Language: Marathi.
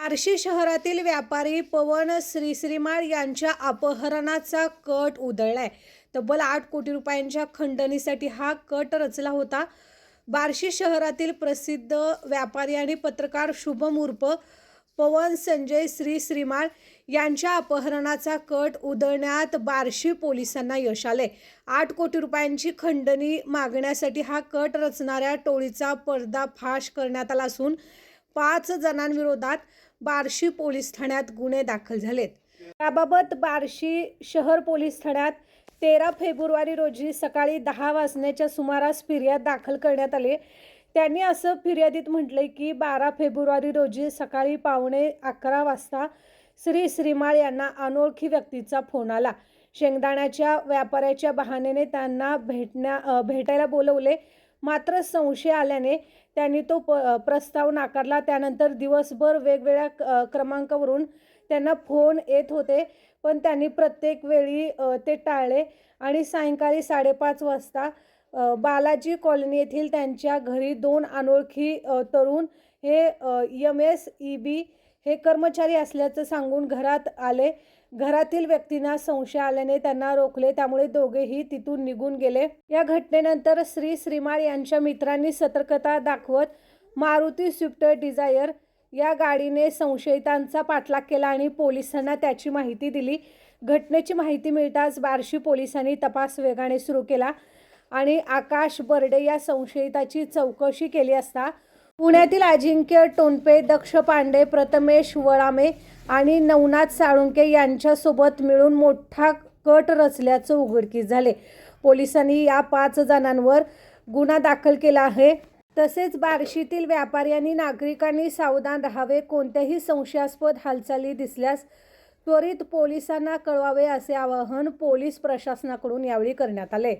बार्शी शहरातील व्यापारी पवन श्रीश्रीमाळ यांच्या अपहरणाचा कट उधळलाय. तब्बल आठ कोटी रुपयांच्या खंडणीसाठी हा कट रचला होता. बार्शी शहरातील प्रसिद्ध व्यापारी आणि पत्रकार शुभम उर्फ पवन संजय श्री श्रीमाळ यांच्या अपहरणाचा कट उधळण्यात बार्शी पोलिसांना यश आले आठ कोटी रुपयांची खंडणी मागण्यासाठी हा कट रचणाऱ्या टोळीचा पर्दाफाश करण्यात आला असून पाच जणांविरोधात बार्शी पोलीस ठाण्यात गुन्हे दाखल झालेत. याबाबत बार्शी शहर पोलीस ठाण्यात तेरा फेब्रुवारी रोजी सकाळी दहा वाजण्याच्या सुमारास फिर्याद दाखल करण्यात आली. त्यांनी असं फिर्यादीत म्हटलंय की बारा फेब्रुवारी रोजी सकाळी पावणे अकरा वाजता श्री श्रीमाळ यांना अनोळखी व्यक्तीचा फोन आला. शेंगदाण्याच्या व्यापाऱ्याच्या बहाण्याने त्यांना भेटण्या भेटायला बोलवले. मात्र संशय आल्याने त्यांनी तो प प्रस्ताव नाकारला. त्यानंतर दिवसभर वेगवेगळ्या क- क्रमांकावरून त्यांना फोन येत होते. पण त्यांनी प्रत्येक वेळी ते टाळले आणि सायंकाळी साडेपाच वाजता बालाजी कॉलनी येथील त्यांच्या घरी दोन अनोळखी तरुण हे यम एस ई बी हे कर्मचारी असल्याचं सांगून घरात आले. घरातील व्यक्तींना संशय आल्याने त्यांना रोखले. त्यामुळे दोघेही तिथून निघून गेले. या घटनेनंतर श्री श्रीमाळ यांच्या मित्रांनी सतर्कता दाखवत मारुती स्विफ्ट डिझायर या गाडीने संशयितांचा पाठलाग केला आणि पोलिसांना त्याची माहिती दिली. घटनेची माहिती मिळताच बार्शी पोलिसांनी तपास वेगाने सुरू केला आणि आकाश बर्डे या संशयिताची चौकशी केली असता पुण्यातील अजिंक्य टोनपे दक्ष पांडे प्रथमेश वळामे आणि नवनाथ साळुंके यांच्यासोबत मिळून मोठा कट रचल्याचं उघडकीस झाले. पोलिसांनी या पाच जणांवर गुन्हा दाखल केला आहे. तसेच बार्शीतील व्यापाऱ्यांनी नागरिकांनी सावधान राहावे कोणत्याही संशयास्पद हालचाली दिसल्यास त्वरित पोलिसांना कळवावे असे आवाहन पोलीस प्रशासनाकडून यावेळी करण्यात आले.